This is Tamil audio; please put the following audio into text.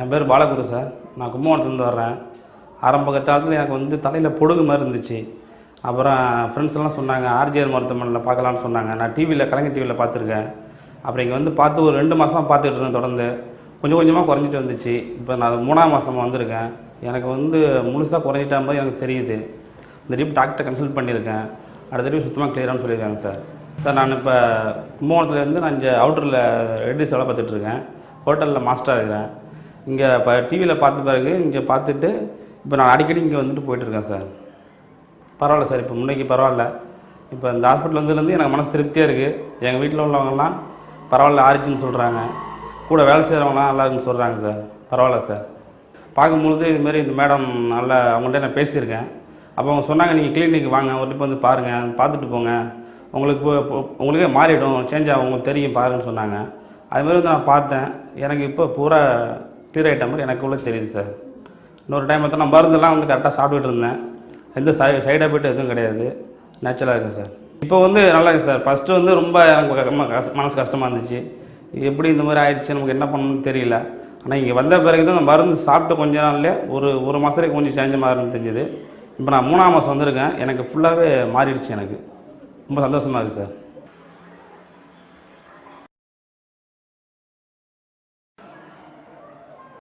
என் பேர் பாலகுரு சார். நான் கும்பகோணத்துலேருந்து வர்றேன். ஆரம்ப காலத்தில் எனக்கு வந்து தலையில் பொடுகு மாதிரி இருந்துச்சு. அப்புறம் ஃப்ரெண்ட்ஸ்லாம் சொன்னாங்க ஆர்ஜிஆர் மருத்துவமனையில் பார்க்கலான்னு சொன்னாங்க. நான் டிவியில் கலைஞர் டிவியில் பார்த்துருக்கேன். அப்புறம் இங்கே வந்து பார்த்து ஒரு ரெண்டு மாதம் பார்த்துக்கிட்டு இருந்தேன் தொடர்ந்து. கொஞ்சம் கொஞ்சமாக குறைஞ்சிட்டு வந்துச்சு. இப்போ நான் மூணாம் மாதம் வந்திருக்கேன். எனக்கு வந்து முழுசாக குறைஞ்சிட்ட மாதிரி எனக்கு தெரியுது. இந்த டிப் டாக்டர் கன்சல்ட் பண்ணியிருக்கேன். அடுத்த டிப் சுத்தமாக கிளியரானு சொல்லியிருக்காங்க சார். சார் நான் இப்போ கும்பகோணத்துலேருந்து நான் இங்கே அவுட்டரில் ரெட்டிஸ் வேலை பார்த்துட்ருக்கேன் ஹோட்டலில் மாஸ்டராக இருக்கிறேன் இங்கே இப்போ டிவியில் பார்த்த பிறகு இங்கே பார்த்துட்டு இப்போ நான் அடிக்கடி இங்கே வந்துட்டு போயிட்டுருக்கேன் சார். பரவாயில்ல சார் இப்போ முன்னைக்கு பரவாயில்ல. இப்போ இந்த ஹாஸ்பிட்டல் வந்ததுலேருந்து எனக்கு மனசு திருப்தியாக இருக்குது எங்கள் வீட்டில் உள்ளவங்கலாம் பரவாயில்ல ஆரிச்சுன்னு சொல்கிறாங்க கூட வேலை செய்கிறவங்களாம் நல்லா இருக்குன்னு சொல்கிறாங்க சார். பரவாயில்ல சார். பார்க்கும்பொழுது இதுமாரி இந்த மேடம் நல்லா அவங்கள்ட்ட நான் பேசியிருக்கேன். அப்போ அவங்க சொன்னாங்க நீங்கள் கிளினிக் வாங்க ஒரு ட்ரிப் வந்து பாருங்கள் பார்த்துட்டு போங்க. உங்களுக்கு உங்களுக்கே மாறிடும் சேஞ்ச் ஆகும் உங்களுக்கு தெரியும் பாருன்னு சொன்னாங்க. அதுமாரி வந்து நான் பார்த்தேன். எனக்கு இப்போ பூரா க்ளியர் ஆகிட்ட மாதிரி எனக்கு உள்ள தெரியுது சார். இன்னொரு டைம் பார்த்தா நான் மருந்தெல்லாம் வந்து கரெக்டாக சாப்பிட்டுட்டு இருந்தேன். எந்த சை சைட் எஃபெக்ட் எதுவும் கிடையாது. நேச்சுரலாக இருக்குது சார். இப்போ வந்து நல்லா இருக்குது சார். ஃபஸ்ட்டு வந்து ரொம்ப எனக்கு க- மனசு கஷ்டமாக இருந்துச்சு. இது எப்படி இந்த மாதிரி ஆயிடுச்சு? நமக்கு என்ன பண்ணணும்னு தெரியல. ஆனால் இங்கே வந்த பிறகு தான் மருந்து சாப்பிட்டு கொஞ்ச நாள்லேயே ஒரு ஒரு மாதத்துக்கு கொஞ்சம் சேஞ்ச் மாறுன்னு தெரிஞ்சுது. இப்போ நான் மூணாம் மாதம் வந்திருக்கேன். எனக்கு ஃபுல்லாகவே மாறிடுச்சு எனக்கு. ரொம்ப சந்தோஷமாக இருக்குது சார்.